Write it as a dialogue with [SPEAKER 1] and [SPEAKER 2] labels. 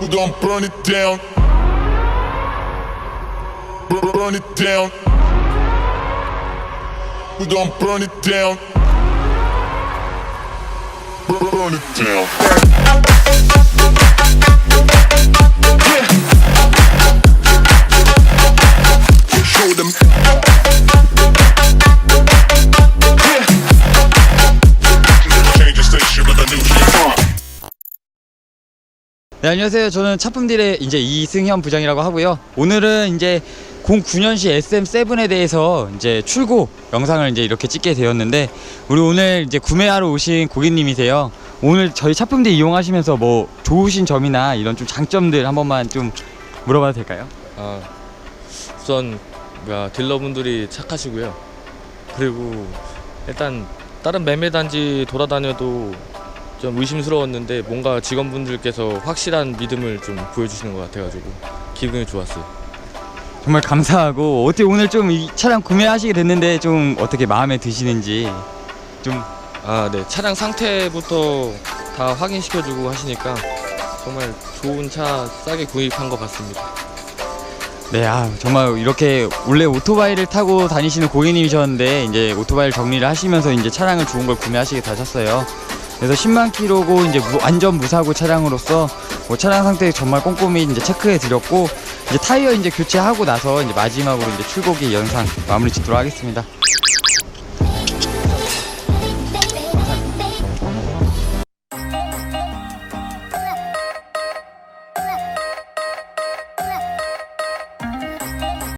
[SPEAKER 1] We gon' burn it down. Bur- Burn it down. We gon' burn it down. Bur- Burn it down.
[SPEAKER 2] 네, 안녕하세요. 저는 차품딜의 이제 이승현 부장이라고 하고요. 오늘은 이제 09년식 SM7에 대해서 이제 출고 영상을 이제 이렇게 찍게 되었는데 우리 오늘 이제 구매하러 오신 고객님이세요. 오늘 저희 차품딜 이용하시면서 뭐 좋으신 점이나 이런 좀 장점들 한 번만 좀 물어봐도 될까요?
[SPEAKER 3] 아, 우선 뭐야 딜러분들이 착하시고요. 그리고 일단 다른 매매 단지 돌아다녀도 좀 의심스러웠는데 뭔가 직원분들께서 확실한 믿음을 좀 보여주시는 것 같아가지고 기분이 좋았어요.
[SPEAKER 2] 정말 감사하고 어떻게 오늘 좀 이 차량 구매하시게 됐는데 좀 어떻게 마음에 드시는지 좀
[SPEAKER 3] 아, 네 차량 상태부터 다 확인시켜주고 하시니까 정말 좋은 차 싸게 구입한 것 같습니다.
[SPEAKER 2] 네, 아, 정말 이렇게 원래 오토바이를 타고 다니시는 고객님이셨는데 이제 오토바이를 정리를 하시면서 이제 차량을 좋은 걸 구매하시게 되셨어요. 그래서 10만 킬로고 이제 무- 완전 무사고 차량으로서 뭐 차량 상태 정말 꼼꼼히 이제 체크해 드렸고 이제 타이어 이제 교체하고 나서 이제 마지막으로 이제 출고기 영상 마무리 짓도록 하겠습니다.